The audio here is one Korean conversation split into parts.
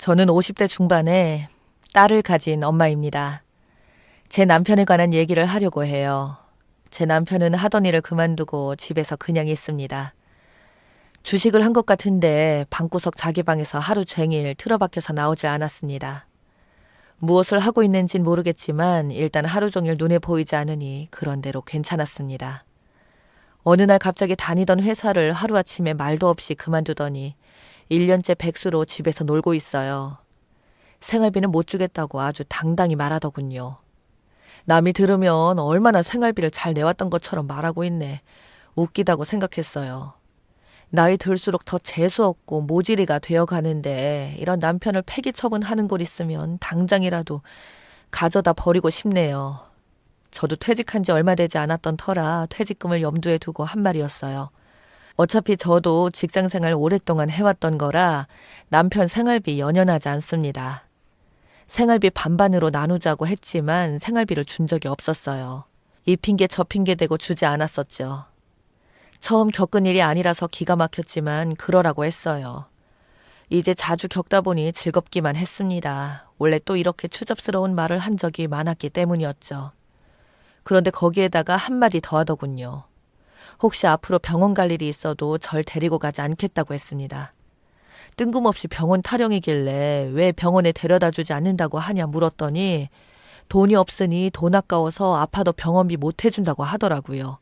저는 50대 중반에 딸을 가진 엄마입니다. 제 남편에 관한 얘기를 하려고 해요. 제 남편은 하던 일을 그만두고 집에서 그냥 있습니다. 주식을 한 것 같은데 방구석 자기 방에서 하루 종일 틀어박혀서 나오질 않았습니다. 무엇을 하고 있는진 모르겠지만 일단 하루 종일 눈에 보이지 않으니 그런대로 괜찮았습니다. 어느 날 갑자기 다니던 회사를 하루아침에 말도 없이 그만두더니 1년째 백수로 집에서 놀고 있어요. 생활비는 못 주겠다고 아주 당당히 말하더군요. 남이 들으면 얼마나 생활비를 잘 내왔던 것처럼 말하고 있네. 웃기다고 생각했어요. 나이 들수록 더 재수없고 모질이가 되어 가는데 이런 남편을 폐기 처분하는 곳 있으면 당장이라도 가져다 버리고 싶네요. 저도 퇴직한 지 얼마 되지 않았던 터라 퇴직금을 염두에 두고 한 말이었어요. 어차피 저도 직장 생활 오랫동안 해왔던 거라 남편 생활비 연연하지 않습니다. 생활비 반반으로 나누자고 했지만 생활비를 준 적이 없었어요. 이 핑계 저 핑계 대고 주지 않았었죠. 처음 겪은 일이 아니라서 기가 막혔지만 그러라고 했어요. 이제 자주 겪다 보니 즐겁기만 했습니다. 원래 또 이렇게 추잡스러운 말을 한 적이 많았기 때문이었죠. 그런데 거기에다가 한마디 더 하더군요. 혹시 앞으로 병원 갈 일이 있어도 절 데리고 가지 않겠다고 했습니다. 뜬금없이 병원 타령이길래 왜 병원에 데려다 주지 않는다고 하냐 물었더니 돈이 없으니 돈 아까워서 아파도 병원비 못 해준다고 하더라고요.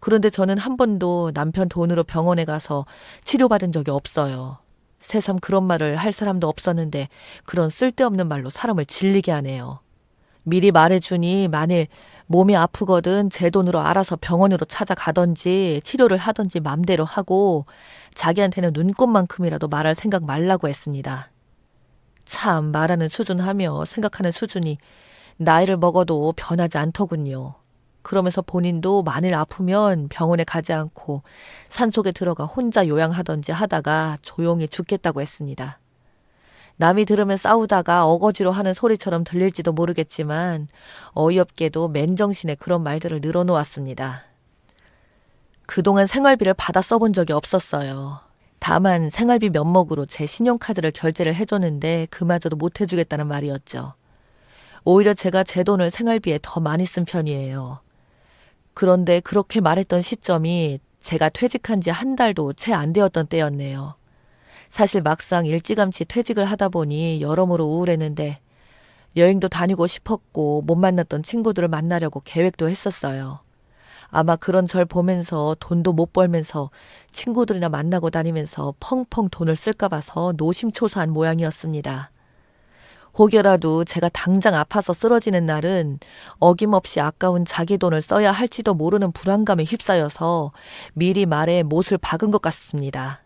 그런데 저는 한 번도 남편 돈으로 병원에 가서 치료받은 적이 없어요. 새삼 그런 말을 할 사람도 없었는데 그런 쓸데없는 말로 사람을 질리게 하네요. 미리 말해주니 만일 몸이 아프거든 제 돈으로 알아서 병원으로 찾아가던지 치료를 하던지 맘대로 하고 자기한테는 눈꼽만큼이라도 말할 생각 말라고 했습니다. 참 말하는 수준하며 생각하는 수준이 나이를 먹어도 변하지 않더군요. 그러면서 본인도 만일 아프면 병원에 가지 않고 산속에 들어가 혼자 요양하던지 하다가 조용히 죽겠다고 했습니다. 남이 들으면 싸우다가 어거지로 하는 소리처럼 들릴지도 모르겠지만 어이없게도 맨정신에 그런 말들을 늘어놓았습니다. 그동안 생활비를 받아 써본 적이 없었어요. 다만 생활비 면목으로 제 신용카드를 결제를 해줬는데 그마저도 못 해주겠다는 말이었죠. 오히려 제가 제 돈을 생활비에 더 많이 쓴 편이에요. 그런데 그렇게 말했던 시점이 제가 퇴직한 지 한 달도 채 안 되었던 때였네요. 사실 막상 일찌감치 퇴직을 하다 보니 여러모로 우울했는데 여행도 다니고 싶었고 못 만났던 친구들을 만나려고 계획도 했었어요. 아마 그런 절 보면서 돈도 못 벌면서 친구들이나 만나고 다니면서 펑펑 돈을 쓸까 봐서 노심초사한 모양이었습니다. 혹여라도 제가 당장 아파서 쓰러지는 날은 어김없이 아까운 자기 돈을 써야 할지도 모르는 불안감에 휩싸여서 미리 말에 못을 박은 것 같습니다.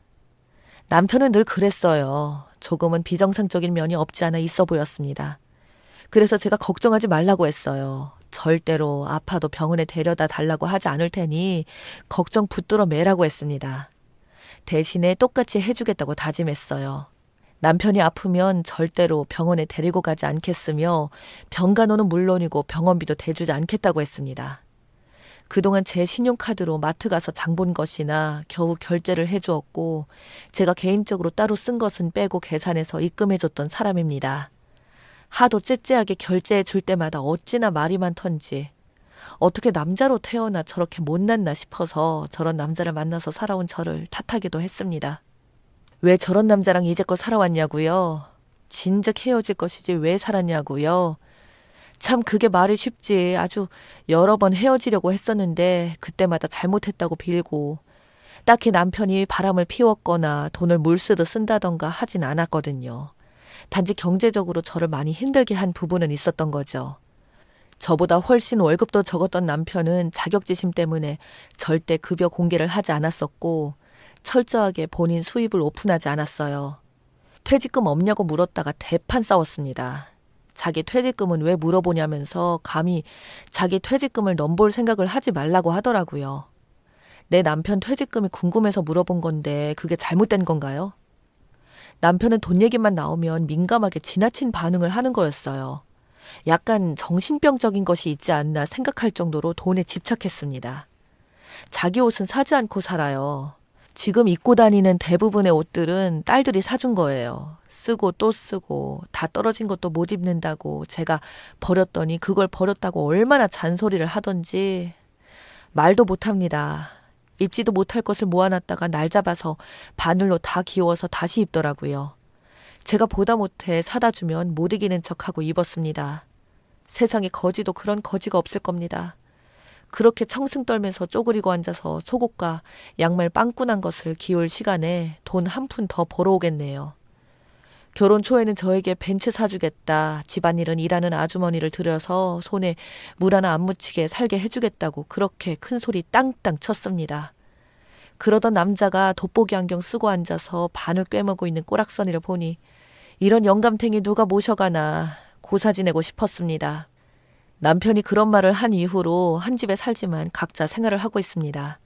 남편은 늘 그랬어요. 조금은 비정상적인 면이 없지 않아 있어 보였습니다. 그래서 제가 걱정하지 말라고 했어요. 절대로 아파도 병원에 데려다 달라고 하지 않을 테니 걱정 붙들어 매라고 했습니다. 대신에 똑같이 해주겠다고 다짐했어요. 남편이 아프면 절대로 병원에 데리고 가지 않겠으며 병간호는 물론이고 병원비도 대주지 않겠다고 했습니다. 그동안 제 신용카드로 마트 가서 장 본 것이나 겨우 결제를 해주었고 제가 개인적으로 따로 쓴 것은 빼고 계산해서 입금해줬던 사람입니다. 하도 째째하게 결제해 줄 때마다 어찌나 말이 많던지 어떻게 남자로 태어나 저렇게 못났나 싶어서 저런 남자를 만나서 살아온 저를 탓하기도 했습니다. 왜 저런 남자랑 이제껏 살아왔냐고요? 진즉 헤어질 것이지 왜 살았냐고요? 참 그게 말이 쉽지. 아주 여러 번 헤어지려고 했었는데 그때마다 잘못했다고 빌고 딱히 남편이 바람을 피웠거나 돈을 물쓰듯 쓴다던가 하진 않았거든요. 단지 경제적으로 저를 많이 힘들게 한 부분은 있었던 거죠. 저보다 훨씬 월급도 적었던 남편은 자격지심 때문에 절대 급여 공개를 하지 않았었고 철저하게 본인 수입을 오픈하지 않았어요. 퇴직금 없냐고 물었다가 대판 싸웠습니다. 자기 퇴직금은 왜 물어보냐면서 감히 자기 퇴직금을 넘볼 생각을 하지 말라고 하더라고요. 내 남편 퇴직금이 궁금해서 물어본 건데 그게 잘못된 건가요? 남편은 돈 얘기만 나오면 민감하게 지나친 반응을 하는 거였어요. 약간 정신병적인 것이 있지 않나 생각할 정도로 돈에 집착했습니다. 자기 옷은 사지 않고 살아요. 지금 입고 다니는 대부분의 옷들은 딸들이 사준 거예요. 쓰고 또 쓰고 다 떨어진 것도 못 입는다고 제가 버렸더니 그걸 버렸다고 얼마나 잔소리를 하던지 말도 못 합니다. 입지도 못할 것을 모아놨다가 날 잡아서 바늘로 다 기워서 다시 입더라고요. 제가 보다 못해 사다 주면 못 이기는 척하고 입었습니다. 세상에 거지도 그런 거지가 없을 겁니다. 그렇게 청승 떨면서 쪼그리고 앉아서 속옷과 양말 빵꾸난 것을 기울 시간에 돈 한 푼 더 벌어오겠네요. 결혼 초에는 저에게 벤츠 사주겠다. 집안일은 일하는 아주머니를 들여서 손에 물 하나 안 묻히게 살게 해주겠다고 그렇게 큰 소리 땅땅 쳤습니다. 그러던 남자가 돋보기 안경 쓰고 앉아서 반을 꿰매고 있는 꼬락서니를 보니 이런 영감탱이 누가 모셔가나 고사 지내고 싶었습니다. 남편이 그런 말을 한 이후로 한 집에 살지만 각자 생활을 하고 있습니다.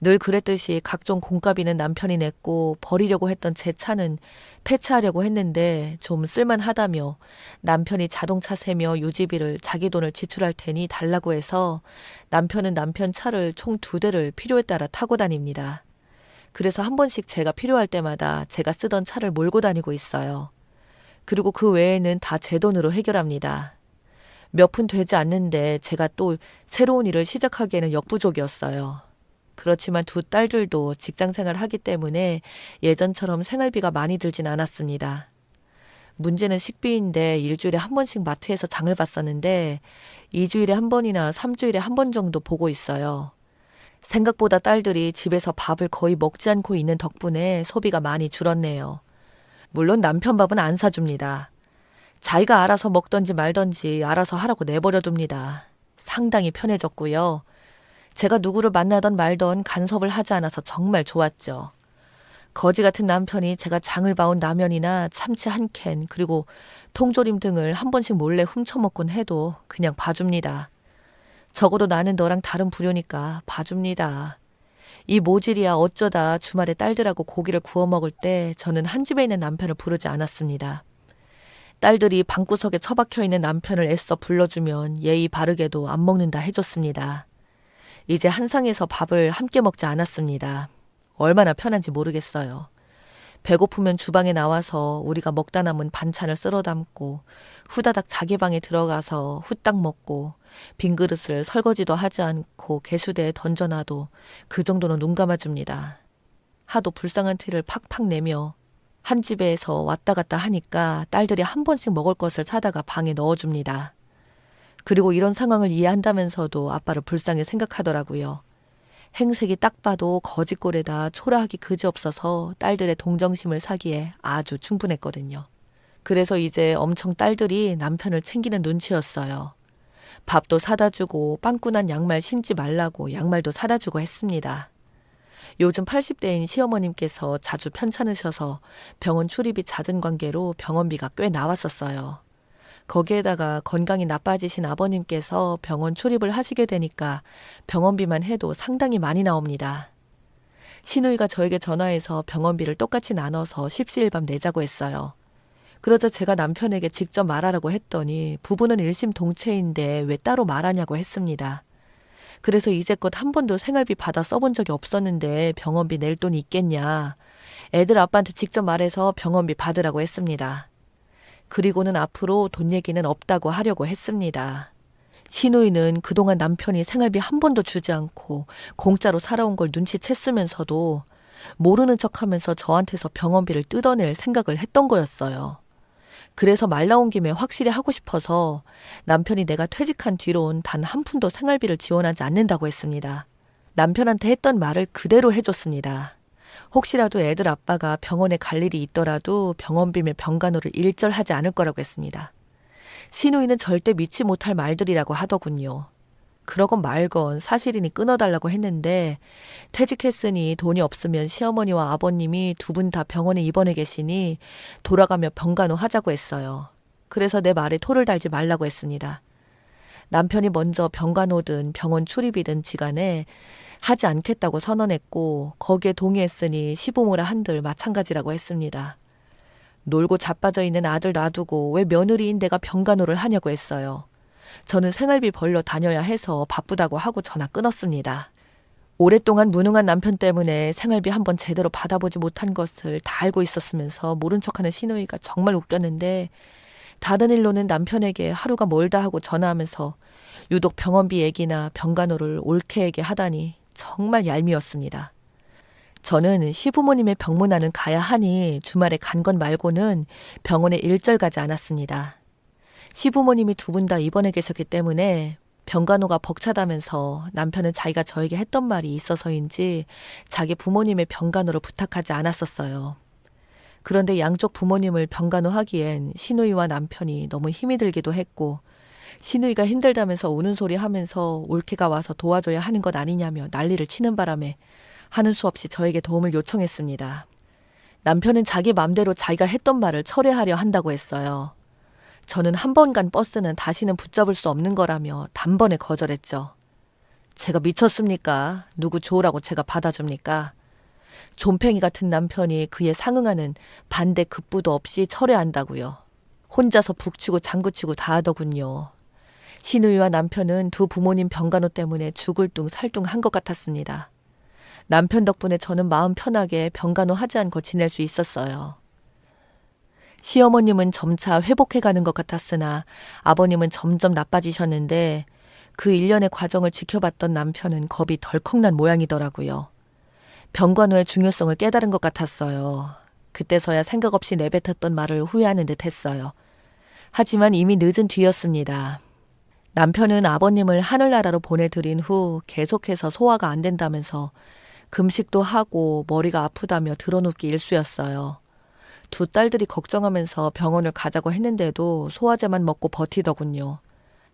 늘 그랬듯이 각종 공과비는 남편이 냈고 버리려고 했던 제 차는 폐차하려고 했는데 좀 쓸만하다며 남편이 자동차 세며 유지비를 자기 돈을 지출할 테니 달라고 해서 남편은 남편 차를 총 두 대를 필요에 따라 타고 다닙니다. 그래서 한 번씩 제가 필요할 때마다 제가 쓰던 차를 몰고 다니고 있어요. 그리고 그 외에는 다 제 돈으로 해결합니다. 몇 푼 되지 않는데 제가 또 새로운 일을 시작하기에는 역부족이었어요. 그렇지만 두 딸들도 직장 생활을 하기 때문에 예전처럼 생활비가 많이 들진 않았습니다. 문제는 식비인데 일주일에 한 번씩 마트에서 장을 봤었는데 2주일에 한 번이나 3주일에 한 번 정도 보고 있어요. 생각보다 딸들이 집에서 밥을 거의 먹지 않고 있는 덕분에 소비가 많이 줄었네요. 물론 남편 밥은 안 사줍니다. 자기가 알아서 먹던지 말던지 알아서 하라고 내버려 둡니다. 상당히 편해졌고요. 제가 누구를 만나던 말던 간섭을 하지 않아서 정말 좋았죠. 거지 같은 남편이 제가 장을 봐온 라면이나 참치 한 캔, 그리고 통조림 등을 한 번씩 몰래 훔쳐먹곤 해도 그냥 봐줍니다. 적어도 나는 너랑 다른 부류니까 봐줍니다. 이 모질이야 어쩌다 주말에 딸들하고 고기를 구워 먹을 때 저는 한 집에 있는 남편을 부르지 않았습니다. 딸들이 방구석에 처박혀 있는 남편을 애써 불러주면 예의 바르게도 안 먹는다 해줬습니다. 이제 한상에서 밥을 함께 먹지 않았습니다. 얼마나 편한지 모르겠어요. 배고프면 주방에 나와서 우리가 먹다 남은 반찬을 쓸어 담고 후다닥 자기 방에 들어가서 후딱 먹고 빈 그릇을 설거지도 하지 않고 개수대에 던져놔도 그 정도는 눈 감아줍니다. 하도 불쌍한 티를 팍팍 내며 한 집에서 왔다 갔다 하니까 딸들이 한 번씩 먹을 것을 사다가 방에 넣어줍니다. 그리고 이런 상황을 이해한다면서도 아빠를 불쌍히 생각하더라고요. 행색이 딱 봐도 거짓골에다 초라하기 그지없어서 딸들의 동정심을 사기에 아주 충분했거든요. 그래서 이제 엄청 딸들이 남편을 챙기는 눈치였어요. 밥도 사다 주고 빵꾸난 양말 신지 말라고 양말도 사다 주고 했습니다. 요즘 80대인 시어머님께서 자주 편찮으셔서 병원 출입이 잦은 관계로 병원비가 꽤 나왔었어요. 거기에다가 건강이 나빠지신 아버님께서 병원 출입을 하시게 되니까 병원비만 해도 상당히 많이 나옵니다. 신우이가 저에게 전화해서 병원비를 똑같이 나눠서 십시일밤 내자고 했어요. 그러자 제가 남편에게 직접 말하라고 했더니 부부는 일심동체인데 왜 따로 말하냐고 했습니다. 그래서 이제껏 한 번도 생활비 받아 써본 적이 없었는데 병원비 낼 돈이 있겠냐. 애들 아빠한테 직접 말해서 병원비 받으라고 했습니다. 그리고는 앞으로 돈 얘기는 없다고 하려고 했습니다. 신우이는 그동안 남편이 생활비 한 번도 주지 않고 공짜로 살아온 걸 눈치챘으면서도 모르는 척 하면서 저한테서 병원비를 뜯어낼 생각을 했던 거였어요. 그래서 말 나온 김에 확실히 하고 싶어서 남편이 내가 퇴직한 뒤론 단한 푼도 생활비를 지원하지 않는다고 했습니다. 남편한테 했던 말을 그대로 해줬습니다. 혹시라도 애들 아빠가 병원에 갈 일이 있더라도 병원비며 병간호를 일절하지 않을 거라고 했습니다. 신우이는 절대 믿지 못할 말들이라고 하더군요. 그러건 말건 사실이니 끊어달라고 했는데 퇴직했으니 돈이 없으면 시어머니와 아버님이 두 분 다 병원에 입원해 계시니 돌아가며 병간호 하자고 했어요. 그래서 내 말에 토를 달지 말라고 했습니다. 남편이 먼저 병간호든 병원 출입이든 지간에 하지 않겠다고 선언했고 거기에 동의했으니 시부모라 한들 마찬가지라고 했습니다. 놀고 자빠져 있는 아들 놔두고 왜 며느리인 내가 병간호를 하냐고 했어요. 저는 생활비 벌러 다녀야 해서 바쁘다고 하고 전화 끊었습니다. 오랫동안 무능한 남편 때문에 생활비 한번 제대로 받아보지 못한 것을 다 알고 있었으면서 모른 척하는 신우이가 정말 웃겼는데 다른 일로는 남편에게 하루가 멀다 하고 전화하면서 유독 병원비 얘기나 병간호를 옳게에게 하다니 정말 얄미웠습니다. 저는 시부모님의 병문안은 가야 하니 주말에 간건 말고는 병원에 일절 가지 않았습니다. 시부모님이 두 분 다 입원해 계셨기 때문에 병간호가 벅차다면서 남편은 자기가 저에게 했던 말이 있어서인지 자기 부모님의 병간호를 부탁하지 않았었어요. 그런데 양쪽 부모님을 병간호하기엔 신우이와 남편이 너무 힘이 들기도 했고 신우이가 힘들다면서 우는 소리 하면서 올케가 와서 도와줘야 하는 것 아니냐며 난리를 치는 바람에 하는 수 없이 저에게 도움을 요청했습니다. 남편은 자기 맘대로 자기가 했던 말을 철회하려 한다고 했어요. 저는 한 번 간 버스는 다시는 붙잡을 수 없는 거라며 단번에 거절했죠. 제가 미쳤습니까? 누구 좋으라고 제가 받아줍니까? 좀팽이 같은 남편이 그에 상응하는 반대 급부도 없이 철회한다고요. 혼자서 북치고 장구치고 다 하더군요. 신우이와 남편은 두 부모님 병간호 때문에 죽을 둥 살둥 한 것 같았습니다. 남편 덕분에 저는 마음 편하게 병간호 하지 않고 지낼 수 있었어요. 시어머님은 점차 회복해가는 것 같았으나 아버님은 점점 나빠지셨는데 그 일련의 과정을 지켜봤던 남편은 겁이 덜컥 난 모양이더라고요. 병간호의 중요성을 깨달은 것 같았어요. 그때서야 생각 없이 내뱉었던 말을 후회하는 듯 했어요. 하지만 이미 늦은 뒤였습니다. 남편은 아버님을 하늘나라로 보내드린 후 계속해서 소화가 안 된다면서 금식도 하고 머리가 아프다며 드러눕기 일쑤였어요. 두 딸들이 걱정하면서 병원을 가자고 했는데도 소화제만 먹고 버티더군요.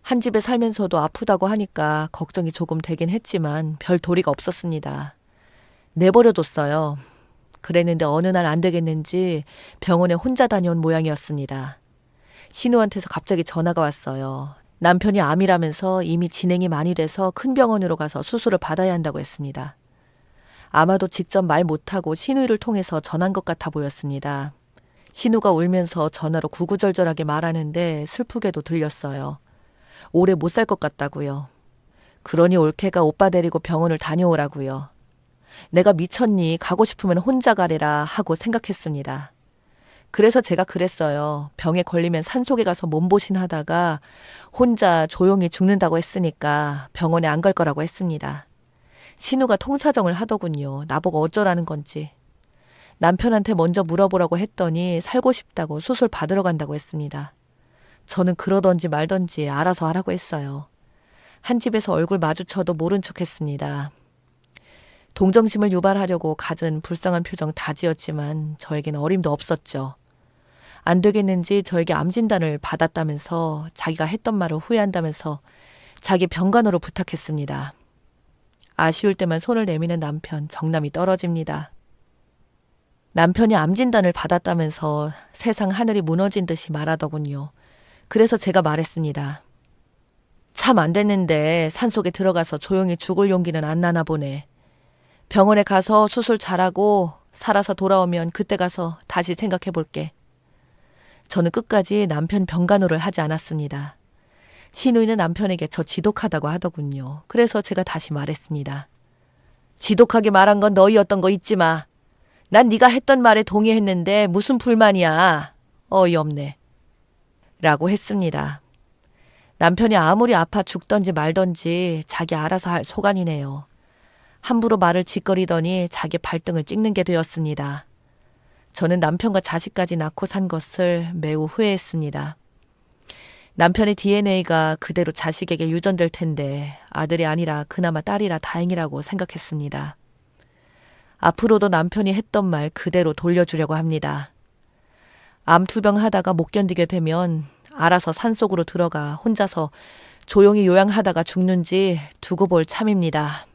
한 집에 살면서도 아프다고 하니까 걱정이 조금 되긴 했지만 별 도리가 없었습니다. 내버려뒀어요. 그랬는데 어느 날 안 되겠는지 병원에 혼자 다녀온 모양이었습니다. 신우한테서 갑자기 전화가 왔어요. 남편이 암이라면서 이미 진행이 많이 돼서 큰 병원으로 가서 수술을 받아야 한다고 했습니다. 아마도 직접 말 못하고 신우이를 통해서 전한 것 같아 보였습니다. 신우가 울면서 전화로 구구절절하게 말하는데 슬프게도 들렸어요. 오래 못 살 것 같다고요. 그러니 올케가 오빠 데리고 병원을 다녀오라고요. 내가 미쳤니? 가고 싶으면 혼자 가래라 하고 생각했습니다. 그래서 제가 그랬어요. 병에 걸리면 산속에 가서 몸보신 하다가 혼자 조용히 죽는다고 했으니까 병원에 안 갈 거라고 했습니다. 신우가 통사정을 하더군요. 나보고 어쩌라는 건지. 남편한테 먼저 물어보라고 했더니 살고 싶다고 수술 받으러 간다고 했습니다. 저는 그러던지 말던지 알아서 하라고 했어요. 한 집에서 얼굴 마주쳐도 모른 척 했습니다. 동정심을 유발하려고 갖은 불쌍한 표정 다 지었지만 저에겐 어림도 없었죠. 안 되겠는지 저에게 암 진단을 받았다면서 자기가 했던 말을 후회한다면서 자기 병간호로 부탁했습니다. 아쉬울 때만 손을 내미는 남편 정남이 떨어집니다. 남편이 암 진단을 받았다면서 세상 하늘이 무너진 듯이 말하더군요. 그래서 제가 말했습니다. 참 안 됐는데 산속에 들어가서 조용히 죽을 용기는 안 나나 보네. 병원에 가서 수술 잘하고 살아서 돌아오면 그때 가서 다시 생각해 볼게. 저는 끝까지 남편 병간호를 하지 않았습니다. 신우이는 남편에게 저 지독하다고 하더군요. 그래서 제가 다시 말했습니다. 지독하게 말한 건 너희였던 거 잊지 마. 난 네가 했던 말에 동의했는데 무슨 불만이야. 어이없네. 라고 했습니다. 남편이 아무리 아파 죽던지 말던지 자기 알아서 할 소관이네요. 함부로 말을 짓거리더니 자기 발등을 찍는 게 되었습니다. 저는 남편과 자식까지 낳고 산 것을 매우 후회했습니다. 남편의 DNA가 그대로 자식에게 유전될 텐데 아들이 아니라 그나마 딸이라 다행이라고 생각했습니다. 앞으로도 남편이 했던 말 그대로 돌려주려고 합니다. 암투병 하다가 못 견디게 되면 알아서 산속으로 들어가 혼자서 조용히 요양하다가 죽는지 두고 볼 참입니다.